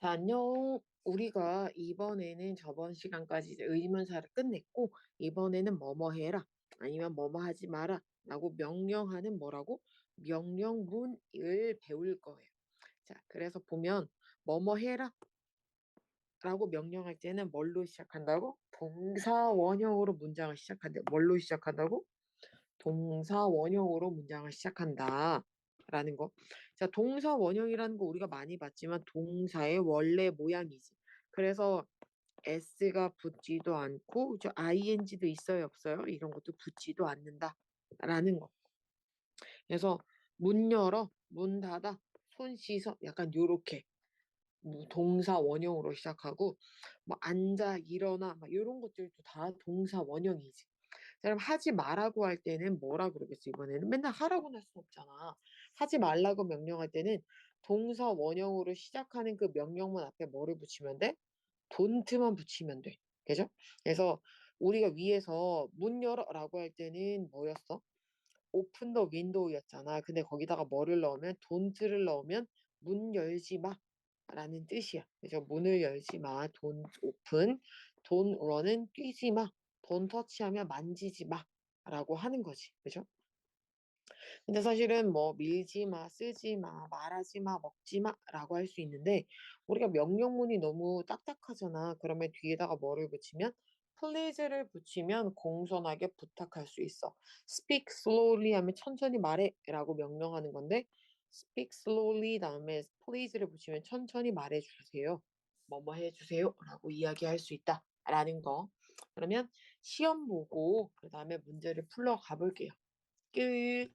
자, 안녕. 우리가 이번에는 저번 시간까지 이제 의문사를 끝냈고, 이번에는 뭐뭐 해라, 아니면 뭐뭐 하지 마라, 라고 명령하는 뭐라고? 명령문을 배울 거예요. 자, 그래서 보면, 뭐뭐 해라, 라고 명령할 때는 뭘로 시작한다고? 동사 원형으로 문장을 시작한다. 뭘로 시작한다고? 동사 원형으로 문장을 시작한다. 라는 거. 자, 동사 원형이라는 거 우리가 많이 봤지만 동사의 원래 모양이지. 그래서 s가 붙지도 않고 저 ing도 있어요, 없어요? 이런 것도 붙지도 않는다. 라는 거. 그래서 문 열어, 문 닫아, 손 씻어 약간 요렇게 뭐 동사 원형으로 시작하고 뭐 앉아, 일어나 막 이런 것들도 다 동사 원형이지. 자, 그럼 하지 말라고 할 때는 뭐라 그러겠어, 이번에는? 맨날 하라고는 할 수 없잖아. 하지 말라고 명령할 때는 동사 원형으로 시작하는 그 명령문 앞에 뭐를 붙이면 돼? don't만 붙이면 돼. 그죠? 그래서 우리가 위에서 문 열어라고 할 때는 뭐였어? open the window였잖아. 근데 거기다가 뭐를 넣으면 don't를 넣으면 문 열지 마. 라는 뜻이야. 그래서 문을 열지 마. don't open. don't run은 뛰지 마. Don't touch하면 만지지 마. 라고 하는 거지. 그죠? 근데 사실은 뭐 밀지 마, 쓰지 마, 말하지 마, 먹지 마 라고 할 수 있는데 우리가 명령문이 너무 딱딱하잖아. 그러면 뒤에다가 뭐를 붙이면 please를 붙이면 공손하게 부탁할 수 있어. speak slowly 하면 천천히 말해 라고 명령하는 건데 speak slowly 다음에 please를 붙이면 천천히 말해 주세요. 뭐뭐 해 주세요 라고 이야기할 수 있다 라는 거. 그러면 시험 보고 그 다음에 문제를 풀러 가볼게요. 끝.